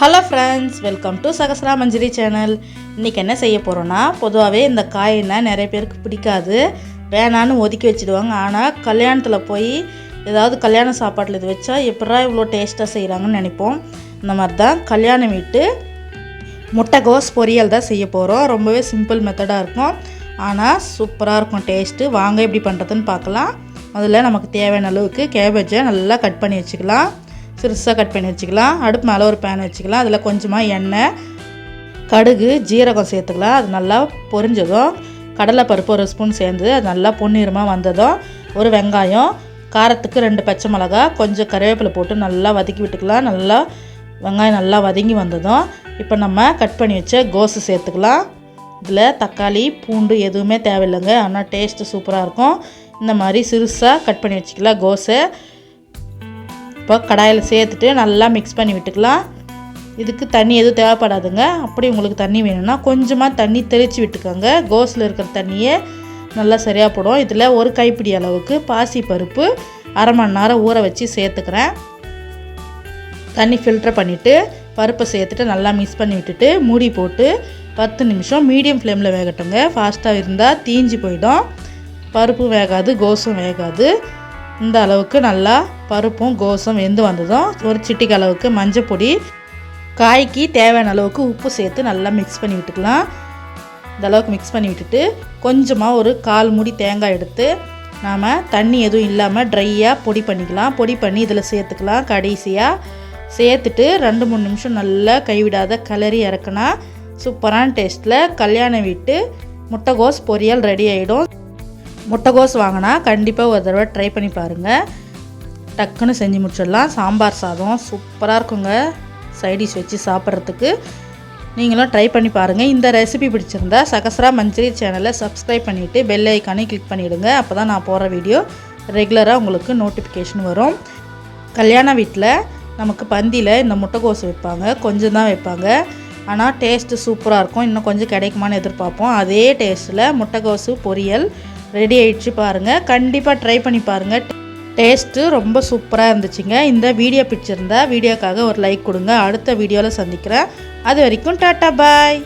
Hello friends welcome to Sahasra Manjari channel இன்றைக்கி என்ன செய்ய போகிறோன்னா பொதுவாகவே இந்த காயினா நிறைய பேருக்கு பிடிக்காது. வேணான்னு ஒதுக்கி வச்சிடுவாங்க. ஆனால் கல்யாணத்தில் போய் ஏதாவது கல்யாண சாப்பாட்டில் இது வச்சா எப்படா இவ்வளோ டேஸ்ட்டாக செய்கிறாங்கன்னு நினைப்போம். இந்த மாதிரி தான் கல்யாணம் வீட்டு முட்டைகோஸ் பொரியல் தான் செய்ய போகிறோம் ரொம்பவே சிம்பிள் மெத்தடாக இருக்கும். ஆனால் சூப்பராக இருக்கும் டேஸ்ட்டு வாங்க எப்படி பண்ணுறதுன்னு பார்க்கலாம். முதல்ல நமக்கு தேவையான அளவுக்கு கேபேஜை நல்லா கட் பண்ணி வச்சுக்கலாம். சிறுசாக கட் பண்ணி வச்சுக்கலாம். அடுப்பு மேலே ஒரு பேன் வச்சுக்கலாம். அதில் கொஞ்சமாக எண்ணெய் கடுகு ஜீரகம் சேர்த்துக்கலாம். அது நல்லா பொரிஞ்சதும் கடலைப்பருப்பு ஒரு ஸ்பூன் சேர்ந்து அது நல்லா பொன்னிறமாக வந்ததும் ஒரு வெங்காயம் காரத்துக்கு ரெண்டு பச்சை மிளகா கொஞ்சம் கருவேப்பிலை போட்டு நல்லா வதக்கி விட்டுக்கலாம். நல்லா வெங்காயம் நல்லா வதங்கி வந்ததும் இப்போ நம்ம கட் பண்ணி வச்ச கோஸு சேர்த்துக்கலாம். இதில் தக்காளி பூண்டு எதுவுமே தேவையில்லைங்க. ஆனால் டேஸ்ட்டு சூப்பராக இருக்கும். இந்த மாதிரி சிறுசாக கட் பண்ணி வச்சுக்கலாம் கோஸை. இப்போ கடாயில் சேர்த்துட்டு நல்லா மிக்ஸ் பண்ணி விட்டுக்கலாம். இதுக்கு தண்ணி எதுவும் தேவைப்படாதுங்க. அப்படி உங்களுக்கு தண்ணி வேணும்னா கொஞ்சமாக தண்ணி தெளித்து விட்டுக்கோங்க. கோஸில் இருக்கிற தண்ணியே நல்லா சரியாக போடும். இதில் ஒரு கைப்பிடி அளவுக்கு பாசி பருப்பு அரை மணி நேரம் ஊற வச்சு சேர்த்துக்கிறேன். தண்ணி ஃபில்டர் பண்ணிவிட்டு பருப்பை சேர்த்துட்டு நல்லா மிக்ஸ் பண்ணி விட்டுட்டு மூடி போட்டு பத்து நிமிஷம் மீடியம் ஃப்ளேமில் வேகட்டுங்க. ஃபாஸ்ட்டாக இருந்தால் தீஞ்சு போயிடும். பருப்பும் வேகாது கோஸும் வேகாது. இந்த அளவுக்கு நல்லா பருப்பும் கோசும் வெந்து வந்ததும் ஒரு சிட்டிக்கு அளவுக்கு மஞ்சள் பொடி காய்க்கு தேவையான அளவுக்கு உப்பு சேர்த்து நல்லா மிக்ஸ் பண்ணி விட்டுக்கலாம். இந்த அளவுக்கு மிக்ஸ் பண்ணி விட்டுட்டு கொஞ்சமாக ஒரு கால் மூடி தேங்காய் எடுத்து நாம் தண்ணி எதுவும் இல்லாமல் ட்ரையாக பொடி பண்ணிக்கலாம். பொடி பண்ணி இதில் சேர்த்துக்கலாம். கடைசியாக சேர்த்துட்டு ரெண்டு மூணு நிமிஷம் நல்லா கைவிடாத கலரி இறக்குனா சூப்பரான டேஸ்ட்டில் கல்யாணம் வீட்டு முட்டைகோஸ் பொரியல் ரெடி ஆகிடும் முட்டைகோஸ் வாங்கினா கண்டிப்பாக ஒரு தடவை ட்ரை பண்ணி பாருங்கள் டக்குன்னு செஞ்சு முடிச்சிடலாம். சாம்பார் சாதம் சூப்பராக இருக்குங்க. சைடிஷ் வச்சு சாப்பிட்றதுக்கு. நீங்களும் ட்ரை பண்ணி பாருங்கள் இந்த ரெசிபி பிடிச்சிருந்தா சகஸ்ரா மஞ்சரி சேனலை சப்ஸ்கிரைப் பண்ணிவிட்டு பெல் ஐக்கானே கிளிக் பண்ணிவிடுங்க அப்போ தான் நான் போகிற வீடியோ ரெகுலராக உங்களுக்கு நோட்டிஃபிகேஷன் வரும். கல்யாண வீட்டில் நமக்கு பந்தியில் இந்த முட்டைகோஸ் வைப்பாங்க. கொஞ்சம் தான் வைப்பாங்க. ஆனால் டேஸ்ட்டு சூப்பராக இருக்கும். இன்னும் கொஞ்சம் கிடைக்குமான்னு எதிர்பார்ப்போம். அதே டேஸ்ட்டில் முட்டைகோஸு பொரியல் ரெடி ஆயிடுச்சு பாருங்கள் கண்டிப்பாக ட்ரை பண்ணி பாருங்கள் டேஸ்ட்டு ரொம்ப சூப்பராக இருந்துச்சுங்க. இந்த வீடியோ பிடிச்சிருந்தா வீடியோக்காக ஒரு லைக் கொடுங்க. அடுத்த வீடியோவில் சந்திக்கிறேன். அது வரைக்கும் டாட்டா பாய்